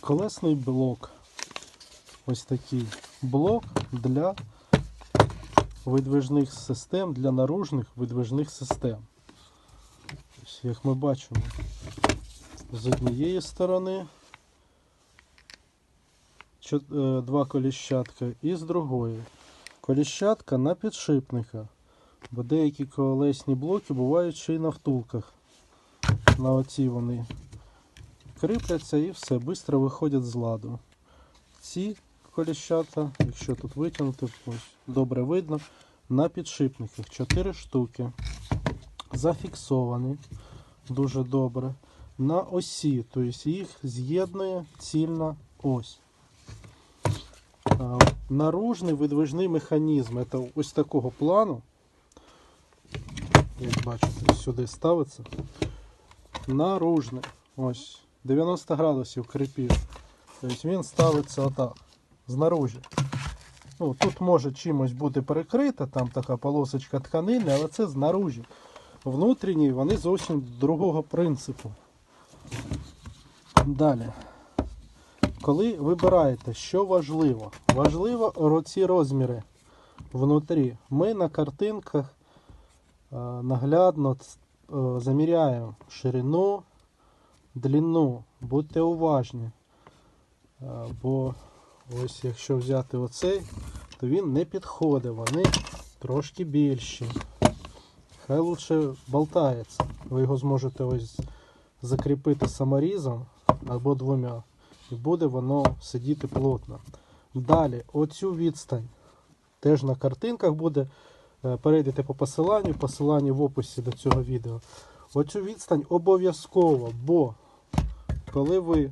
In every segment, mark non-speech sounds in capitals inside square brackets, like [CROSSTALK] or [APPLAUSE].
колесний блок. Ось такий блок для видвижних систем, для наружних видвижних систем. Ось, як ми бачимо, з однієї сторони е, два коліщатка і з другої. Коліщатка на підшипниках. Бо деякі колесні блоки бувають ще й на втулках. На оці вони кріпляться і все, швидко виходять з ладу. Ці коліщата, якщо тут витягнути, ось добре видно, на підшипниках 4 штуки. Зафіксовані дуже добре. На осі, тобто їх з'єднує цільна ось. Наружний видвижний механізм. Це ось такого плану. Як бачите, сюди ставиться. Наружний. Ось. 90 градусів кріпів. Тобто він ставиться отак. Знаружі. Ну, тут може чимось бути перекрита, там така полосочка тканини, але це знаружі. Внутрішні вони зовсім другого принципу. Далі. Коли вибираєте, що важливо? Важливо ці розміри внутрі. Ми на картинках е, наглядно е, заміряємо ширину, длину. Будьте уважні. Бо ось якщо взяти оцей, то він не підходить, вони трошки більші. Хай лучше болтається. Ви його зможете ось закріпити саморізом або двома. І буде воно сидіти плотно. Далі, оцю відстань теж на картинках буде. Е, Перейдете по посиланню, посилання в описі до цього відео. Оцю відстань обов'язково, бо коли ви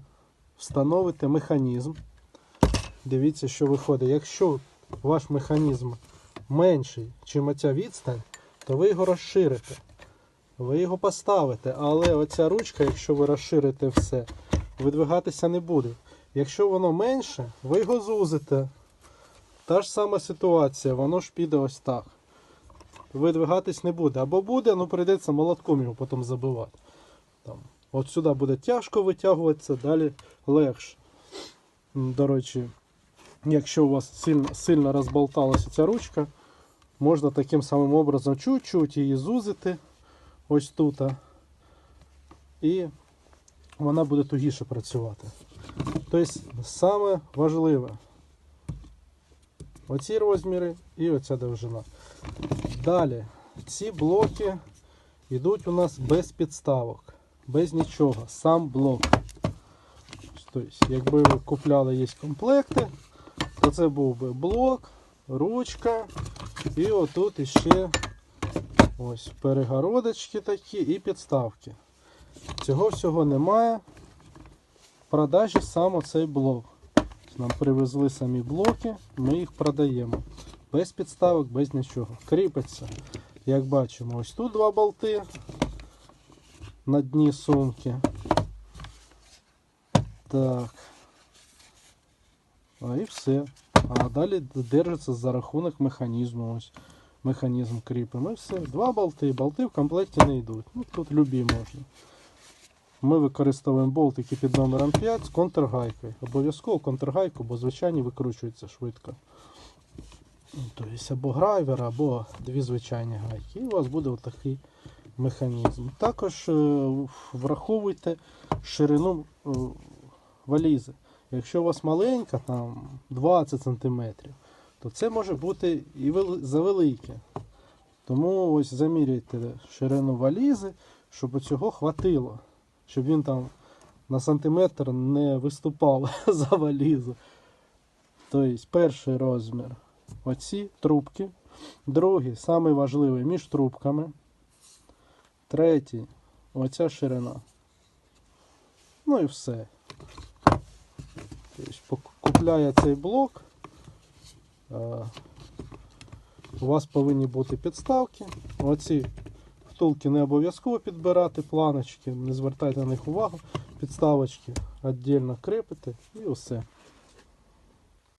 встановите механізм, дивіться, що виходить. Якщо ваш механізм менший, ніж оця відстань, то ви його розширите. Ви його поставите, але оця ручка, якщо ви розширите все, видвигатися не буде. Якщо воно менше, ви його зузите. Та ж сама ситуація, воно ж піде ось так. Видвигатись не буде. Або буде, ну прийдеться молотком його потім забивати. Там. От сюди буде тяжко витягуватися, далі легше. До речі, якщо у вас сильно, сильно розболталася ця ручка, можна таким самим образом чуть-чуть її зузити ось тут. І вона буде тугіше працювати. Тобто, саме важливе оці розміри і оця довжина. Далі, ці блоки йдуть у нас без підставок, без нічого, сам блок. Тобто, якби ви купляли є комплекти, то це був би блок, ручка і отут іще ось перегородочки такі і підставки. Цього всього немає. В продажі саме цей блок. Нам привезли самі блоки, ми їх продаємо. Без підставок, без нічого. Кріпиться. Як бачимо, ось тут два болти на дні сумки. Так. А і все. А далі держиться за рахунок механізму. Ось механізм кріпимо. І все. Два болти. Болти в комплекті не йдуть. Ну, тут любі можна. Ми використовуємо болтики під номером 5 з контргайкою. Обов'язково контргайку, бо звичайні викручуються швидко. Тобто або грайвер, або дві звичайні гайки. І у вас буде отакий механізм. Також е, враховуйте ширину е, валізи. Якщо у вас маленька, там 20 см, то це може бути і завелике. Тому ось заміряйте ширину валізи, щоб цього хватило, щоб він там на сантиметр не виступав [LAUGHS] за валізу. Тобто перший розмір оці трубки. Другий, самий важливий між трубками. Третій, оця ширина. Ну і все. Тобто, купляє цей блок. е, У вас повинні бути підставки. Оці втулки не обов'язково підбирати, планочки, не звертайте на них увагу. Підставочки віддільно крепите і все.